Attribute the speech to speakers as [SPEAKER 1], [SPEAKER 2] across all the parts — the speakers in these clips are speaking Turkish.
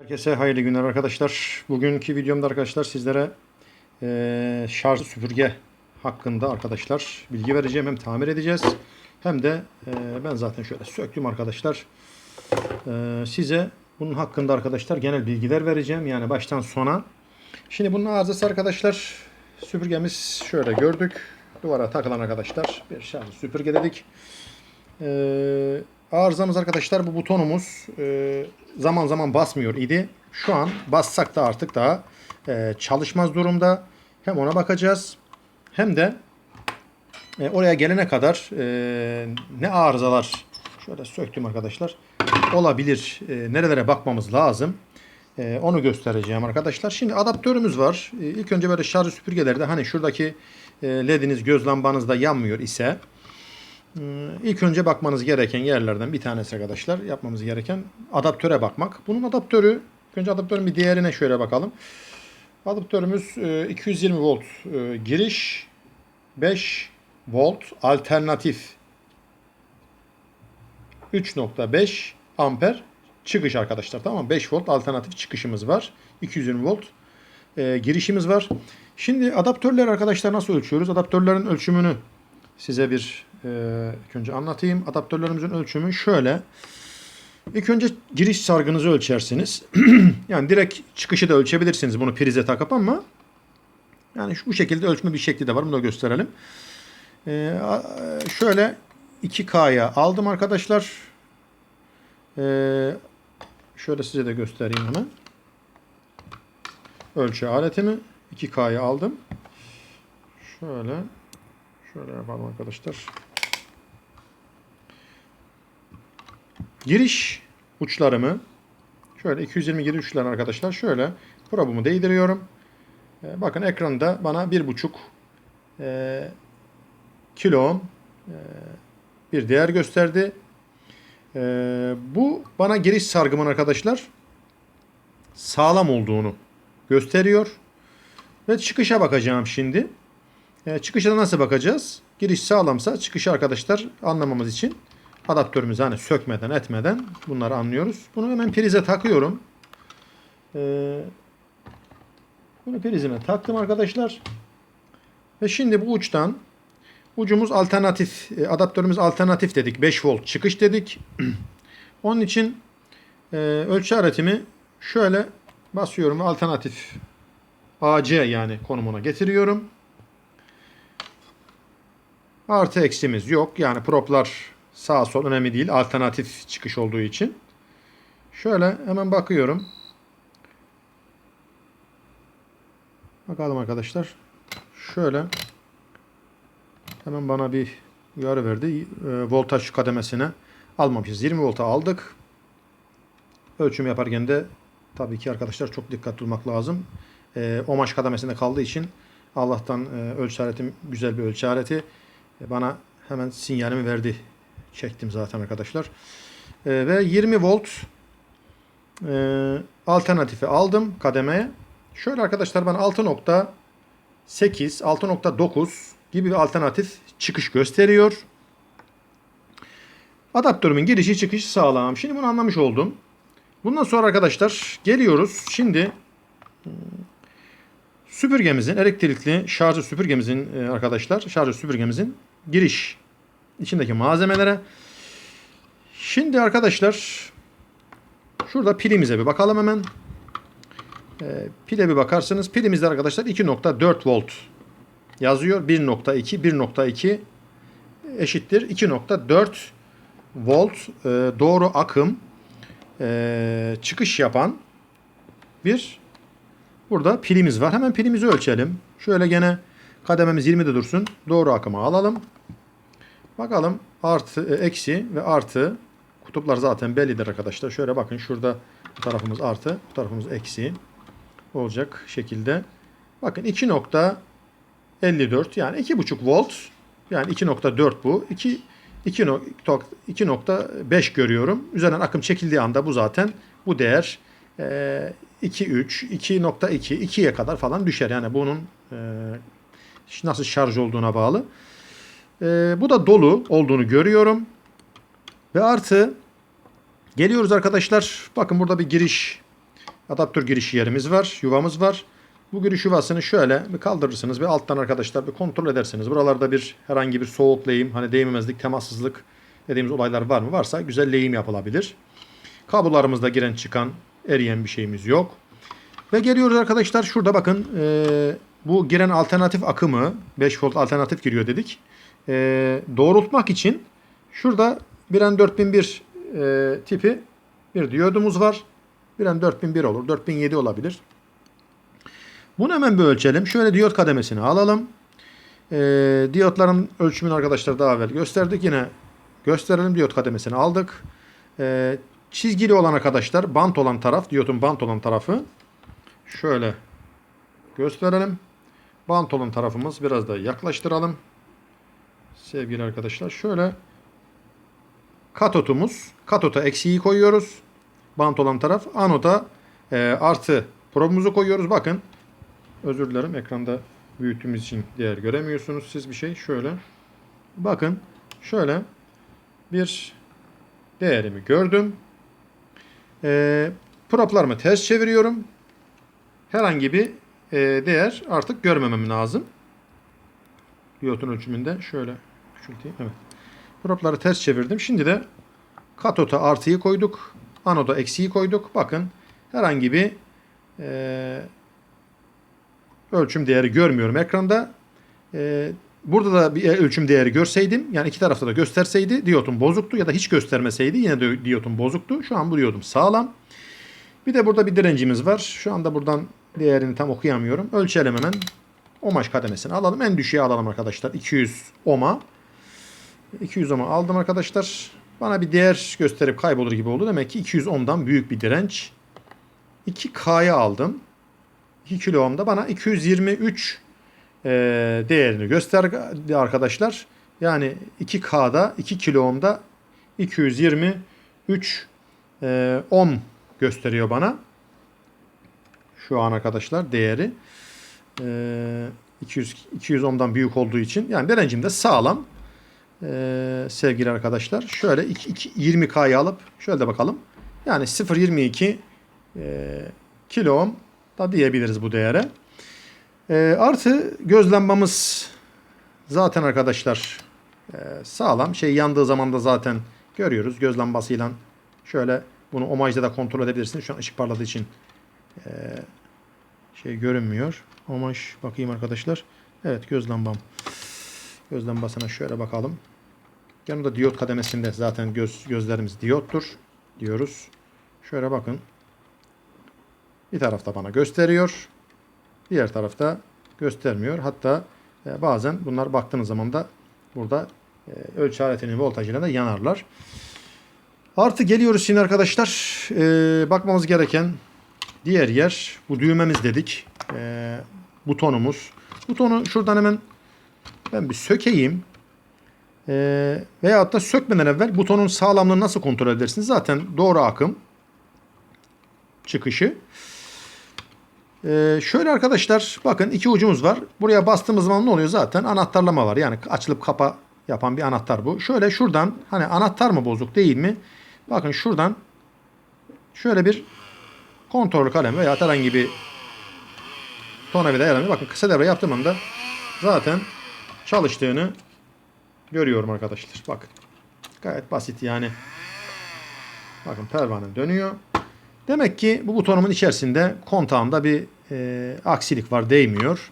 [SPEAKER 1] Herkese hayırlı günler arkadaşlar. Bugünkü videomda arkadaşlar sizlere eee şarj süpürge hakkında arkadaşlar bilgi vereceğim. Hem tamir edeceğiz hem de eee, ben zaten şöyle söktüm arkadaşlar. Eee, size bunun hakkında arkadaşlar genel bilgiler vereceğim. Yani baştan sona. Şimdi bunun arızası arkadaşlar süpürgemiz şöyle gördük. Duvara takılan arkadaşlar bir şarj süpürge dedik. Eee arızamız arkadaşlar bu butonumuz eee, zaman zaman basmıyor idi. Şu an bassak da artık daha eee, çalışmaz durumda. Hem ona bakacağız hem de e, oraya gelene kadar eee, ne arızalar şöyle söktüm arkadaşlar olabilir. E, nerelere bakmamız lazım. E, onu göstereceğim arkadaşlar. Şimdi adaptörümüz var. E, ilk önce böyle şarj süpürgelerde hani şuradaki e, lediniz göz lambanızda yanmıyor ise İlk önce bakmanız gereken yerlerden bir tanesi arkadaşlar yapmamız gereken adaptöre bakmak. Bunun adaptörü önce adaptörün bir değerine şöyle bakalım. Adaptörümüz e, 220 volt e, giriş 5 volt alternatif 3.5 amper çıkış arkadaşlar tamam mı? 5 volt alternatif çıkışımız var. 220 volt e, girişimiz var. Şimdi adaptörler arkadaşlar nasıl ölçüyoruz? Adaptörlerin ölçümünü size bir e, ilk önce anlatayım. Adaptörlerimizin ölçümü şöyle. İlk önce giriş sargınızı ölçersiniz. yani direkt çıkışı da ölçebilirsiniz bunu prize takıp ama yani şu bu şekilde ölçme bir şekli de var. Bunu da gösterelim. E, a- şöyle 2K'ya aldım arkadaşlar. E, şöyle size de göstereyim hemen. Ölçü aletimi 2K'ya aldım. Şöyle Şöyle yapalım arkadaşlar. Giriş uçlarımı şöyle 220 giriş uçlarını arkadaşlar şöyle probumu değdiriyorum. Ee, bakın ekranda bana 1.5 e, kilo e, bir değer gösterdi. E, bu bana giriş sargımın arkadaşlar sağlam olduğunu gösteriyor. Ve çıkışa bakacağım şimdi. E, çıkışa nasıl bakacağız? Giriş sağlamsa çıkışı arkadaşlar anlamamız için adaptörümüzü hani sökmeden etmeden bunları anlıyoruz. Bunu hemen prize takıyorum. E, bunu prizime taktım arkadaşlar. Ve şimdi bu uçtan ucumuz alternatif e, adaptörümüz alternatif dedik. 5 volt çıkış dedik. Onun için e, ölçü aletimi şöyle basıyorum alternatif AC yani konumuna getiriyorum. Artı eksimiz yok. Yani proplar sağ sol önemli değil. Alternatif çıkış olduğu için. Şöyle hemen bakıyorum. Bakalım arkadaşlar. Şöyle hemen bana bir uyarı verdi. E, voltaj kademesine almamışız. 20 volta aldık. Ölçüm yaparken de tabii ki arkadaşlar çok dikkatli olmak lazım. E, OMAŞ kademesinde kaldığı için Allah'tan e, ölçü aletim güzel bir ölçü aleti. E, Bana hemen sinyalimi verdi. Çektim zaten arkadaşlar. E, ve 20 volt e, alternatifi aldım kademeye. Şöyle arkadaşlar bana 6.8, 6.9 gibi bir alternatif çıkış gösteriyor. Adaptörümün girişi çıkışı sağlam. Şimdi bunu anlamış oldum. Bundan sonra arkadaşlar geliyoruz. Şimdi Süpürgemizin elektrikli şarjı süpürgemizin e, arkadaşlar şarjı süpürgemizin giriş içindeki malzemelere. Şimdi arkadaşlar şurada pilimize bir bakalım hemen. E, pile bir bakarsınız. Pilimizde arkadaşlar 2.4 volt yazıyor. 1.2 1.2 eşittir 2.4 volt e, doğru akım e, çıkış yapan bir Burada pilimiz var. Hemen pilimizi ölçelim. Şöyle gene kadememiz 20'de dursun. Doğru akımı alalım. Bakalım artı, e, eksi ve artı. Kutuplar zaten bellidir arkadaşlar. Şöyle bakın şurada bu tarafımız artı, bu tarafımız eksi olacak şekilde. Bakın 2.54 yani 2.5 volt yani 2.4 bu. 2 2.5 görüyorum. Üzerinden akım çekildiği anda bu zaten bu değer e, 2.3, 2.2, 2'ye kadar falan düşer. Yani bunun e, nasıl şarj olduğuna bağlı. E, bu da dolu olduğunu görüyorum. Ve artı geliyoruz arkadaşlar. Bakın burada bir giriş adaptör giriş yerimiz var. Yuvamız var. Bu giriş yuvasını şöyle bir kaldırırsınız. Bir alttan arkadaşlar bir kontrol edersiniz. Buralarda bir herhangi bir soğuk hani değmemezlik, temassızlık dediğimiz olaylar var mı? Varsa güzel lehim yapılabilir. Kablolarımızda giren çıkan eriyen bir şeyimiz yok. Ve geliyoruz arkadaşlar şurada bakın e, bu giren alternatif akımı 5 volt alternatif giriyor dedik. E, doğrultmak için şurada Biren 4001 e, tipi bir diyodumuz var. Biren 4001 olur. 4007 olabilir. Bunu hemen bir ölçelim. Şöyle diyot kademesini alalım. E, diyotların ölçümünü arkadaşlar daha evvel gösterdik. Yine gösterelim. Diyot kademesini aldık. E, çizgili olan arkadaşlar bant olan taraf, diyotun bant olan tarafı şöyle gösterelim. Bant olan tarafımız biraz da yaklaştıralım. Sevgili arkadaşlar şöyle katotumuz. Katota eksiği koyuyoruz. Bant olan taraf. Anoda e, artı probumuzu koyuyoruz. Bakın özür dilerim ekranda büyüttüğümüz için değer göremiyorsunuz siz bir şey. Şöyle bakın şöyle bir değerimi gördüm. E, proplarımı ters çeviriyorum. Herhangi bir e, değer artık görmemem lazım. Diyotun ölçümünde şöyle küçülteyim. Evet. Propları ters çevirdim. Şimdi de katota artıyı koyduk. Anoda eksiği koyduk. Bakın herhangi bir e, ölçüm değeri görmüyorum ekranda. E, burada da bir ölçüm değeri görseydim yani iki tarafta da gösterseydi diyotum bozuktu ya da hiç göstermeseydi yine de diyotum bozuktu. Şu an bu diyodum sağlam. Bir de burada bir direncimiz var. Şu anda buradan değerini tam okuyamıyorum. Ölçelim hemen. Ohmaj kademesini alalım. En düşüğe alalım arkadaşlar. 200 ohma. 200 ohma aldım arkadaşlar. Bana bir değer gösterip kaybolur gibi oldu. Demek ki 200 ohm'dan büyük bir direnç. 2K'ya aldım. 2 kilo ohm'da bana 223 e, değerini gösterdi arkadaşlar. Yani 2K'da 2 kilo ohm'da 223 e, ohm gösteriyor bana. Şu an arkadaşlar değeri. E, 200 200 ohm'dan büyük olduğu için yani direncim de sağlam. Ee, sevgili arkadaşlar. Şöyle 20K'yı alıp şöyle de bakalım. Yani 0.22 e, kilo ohm da diyebiliriz bu değere. E, artı gözlembamız zaten arkadaşlar e, sağlam. Şey yandığı zaman da zaten görüyoruz. Göz lambasıyla şöyle bunu omajda da kontrol edebilirsiniz. Şu an ışık parladığı için e, şey görünmüyor. Omaj bakayım arkadaşlar. Evet göz lambam. Göz lambasına şöyle bakalım. Yanında diyot kademesinde zaten göz gözlerimiz diyottur diyoruz. Şöyle bakın. Bir tarafta bana gösteriyor. Diğer tarafta göstermiyor. Hatta e, bazen bunlar baktığınız zaman da burada e, ölçü aletinin voltajıyla da yanarlar. Artı geliyoruz şimdi arkadaşlar. E, bakmamız gereken diğer yer bu düğmemiz dedik. E, butonumuz. Butonu şuradan hemen ben bir sökeyim. Ee, veyahut da sökmeden evvel butonun sağlamlığını nasıl kontrol edersiniz? Zaten doğru akım çıkışı. Ee, şöyle arkadaşlar bakın iki ucumuz var. Buraya bastığımız zaman ne oluyor? Zaten anahtarlama var. Yani açılıp kapa yapan bir anahtar bu. Şöyle şuradan hani anahtar mı bozuk değil mi? Bakın şuradan şöyle bir kontrol kalem veya herhangi bir tornavida yaramıyor. Bakın kısa devre yaptığım anda zaten çalıştığını görüyorum arkadaşlar. Bakın. Gayet basit yani. Bakın pervane dönüyor. Demek ki bu butonumun içerisinde kontağında bir e, aksilik var. Değmiyor.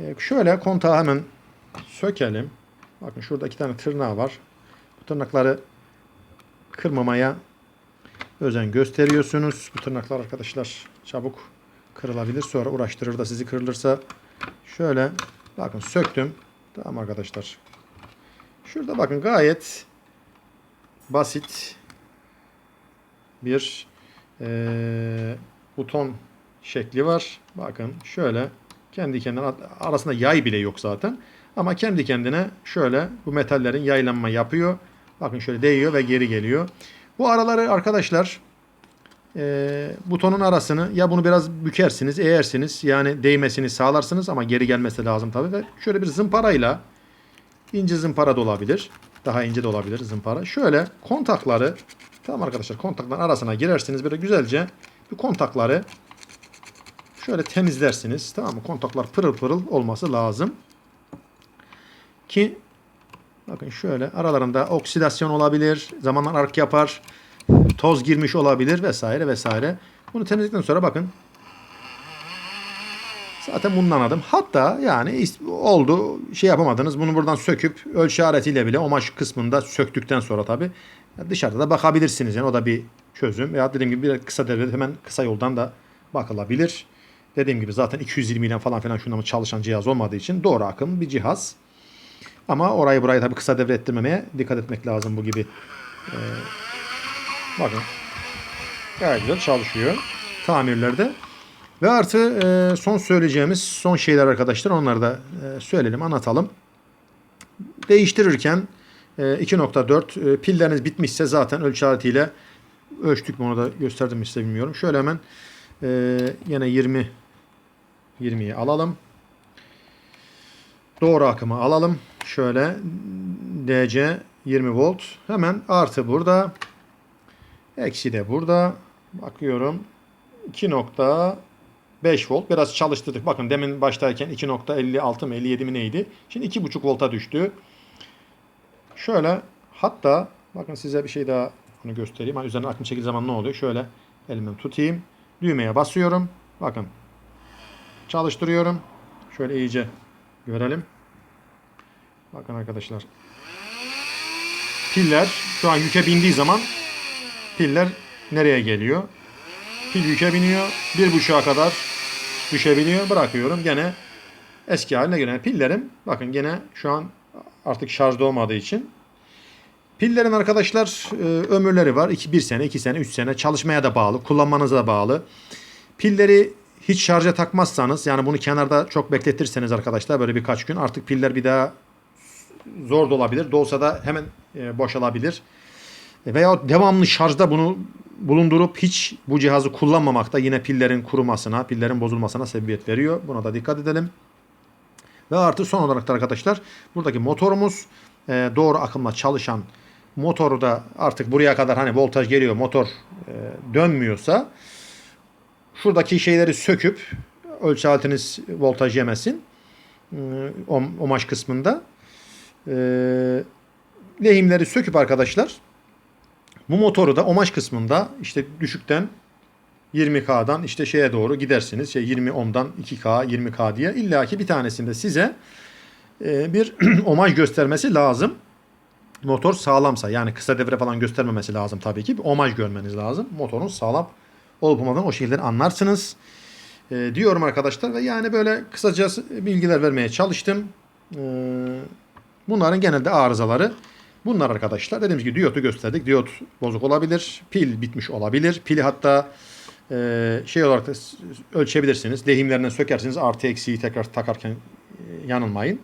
[SPEAKER 1] E, şöyle kontağı hemen sökelim. Bakın şurada iki tane tırnağı var. Bu tırnakları kırmamaya özen gösteriyorsunuz. Bu tırnaklar arkadaşlar çabuk kırılabilir. Sonra uğraştırır da sizi kırılırsa şöyle bakın söktüm. Tamam arkadaşlar. Şurada bakın gayet basit bir e, buton şekli var. Bakın şöyle kendi kendine arasında yay bile yok zaten. Ama kendi kendine şöyle bu metallerin yaylanma yapıyor. Bakın şöyle değiyor ve geri geliyor. Bu araları arkadaşlar e, butonun arasını ya bunu biraz bükersiniz, eğersiniz. Yani değmesini sağlarsınız ama geri gelmesi lazım tabii. Ve şöyle bir zımparayla ince zımpara da olabilir. Daha ince de olabilir zımpara. Şöyle kontakları tamam arkadaşlar kontakların arasına girersiniz böyle güzelce bir kontakları şöyle temizlersiniz. Tamam mı? Kontaklar pırıl pırıl olması lazım. Ki bakın şöyle aralarında oksidasyon olabilir, zamanla ark yapar, toz girmiş olabilir vesaire vesaire. Bunu temizledikten sonra bakın Zaten bundan anladım. Hatta yani oldu şey yapamadınız. Bunu buradan söküp ölçü aletiyle bile omaj kısmında söktükten sonra tabi dışarıda da bakabilirsiniz. Yani o da bir çözüm. Veya dediğim gibi bir kısa devrede hemen kısa yoldan da bakılabilir. Dediğim gibi zaten 220 ile falan filan şundan çalışan cihaz olmadığı için doğru akım bir cihaz. Ama orayı burayı tabi kısa devre ettirmemeye dikkat etmek lazım bu gibi. Ee, bakın. Gayet güzel çalışıyor. Tamirlerde. Ve artı e, son söyleyeceğimiz son şeyler arkadaşlar onları da e, söyleyelim anlatalım. Değiştirirken e, 2.4 e, pilleriniz bitmişse zaten ölçü aletiyle ölçtük mü onu da gösterdim size bilmiyorum. Şöyle hemen e, yine 20 20'yi alalım. Doğru akımı alalım. Şöyle DC 20 volt. Hemen artı burada. Eksi de burada. Bakıyorum. 2.5 volt. Biraz çalıştırdık. Bakın demin başlarken 2.56 mı 57 mi neydi? Şimdi 2.5 volta düştü. Şöyle hatta bakın size bir şey daha bunu göstereyim. Hani üzerine akım çekildiği zaman ne oluyor? Şöyle elimden tutayım. Düğmeye basıyorum. Bakın. Çalıştırıyorum. Şöyle iyice görelim. Bakın arkadaşlar. Piller şu an yüke bindiği zaman piller nereye geliyor? Pil yüke biniyor. Bir buçuğa kadar düşebiliyor. Bırakıyorum. Gene eski haline gelen pillerim. Bakın gene şu an artık şarjda olmadığı için. Pillerin arkadaşlar e, ömürleri var. 2 1 sene, 2 sene, 3 sene çalışmaya da bağlı, kullanmanıza da bağlı. Pilleri hiç şarja takmazsanız yani bunu kenarda çok bekletirseniz arkadaşlar böyle birkaç gün artık piller bir daha zor da olabilir. Dolsa da hemen e, boşalabilir. Veya devamlı şarjda bunu bulundurup hiç bu cihazı kullanmamak da yine pillerin kurumasına, pillerin bozulmasına sebebiyet veriyor. Buna da dikkat edelim. Ve artı son olarak da arkadaşlar buradaki motorumuz e, doğru akımla çalışan motoru da artık buraya kadar hani voltaj geliyor motor e, dönmüyorsa şuradaki şeyleri söküp ölçü aletiniz voltaj yemesin e, om, omaj kısmında e, lehimleri söküp arkadaşlar bu motoru da omaj kısmında işte düşükten 20K'dan işte şeye doğru gidersiniz. Şey 20 ohm'dan 2K, 20K diye illaki bir tanesinde size e, bir omaj göstermesi lazım. Motor sağlamsa yani kısa devre falan göstermemesi lazım tabii ki. Bir omaj görmeniz lazım. Motorun sağlam olup olmadığını o şekilde anlarsınız. E, diyorum arkadaşlar ve yani böyle kısaca bilgiler vermeye çalıştım. E, bunların genelde arızaları Bunlar arkadaşlar dediğimiz gibi diyotu gösterdik. Diyot bozuk olabilir. Pil bitmiş olabilir. Pili hatta e, şey olarak da ölçebilirsiniz. Lehimlerinden sökersiniz. Artı eksiği tekrar takarken e, yanılmayın.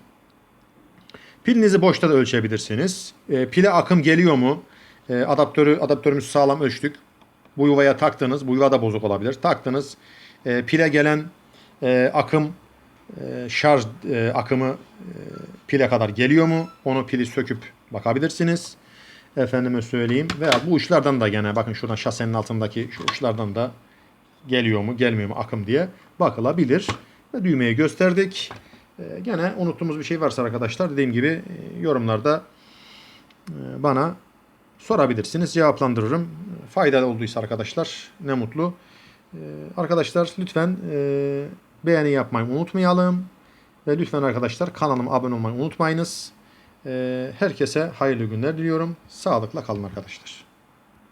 [SPEAKER 1] Pilinizi boşta da ölçebilirsiniz. E, pile akım geliyor mu? E, adaptörü adaptörümüzü sağlam ölçtük. Bu yuvaya taktınız. Bu yuva da bozuk olabilir. Taktınız. E, pile gelen e, akım e, şarj e, akımı e, pile kadar geliyor mu? Onu pili söküp bakabilirsiniz. Efendime söyleyeyim. Veya bu uçlardan da gene bakın şuradan şasenin altındaki şu uçlardan da geliyor mu gelmiyor mu akım diye bakılabilir. Ve düğmeyi gösterdik. E, gene unuttuğumuz bir şey varsa arkadaşlar dediğim gibi e, yorumlarda e, bana sorabilirsiniz. Cevaplandırırım. Faydalı olduysa arkadaşlar ne mutlu. E, arkadaşlar lütfen e, beğeni yapmayı unutmayalım. Ve lütfen arkadaşlar kanalıma abone olmayı unutmayınız. Ee, herkese hayırlı günler diliyorum. Sağlıkla kalın arkadaşlar.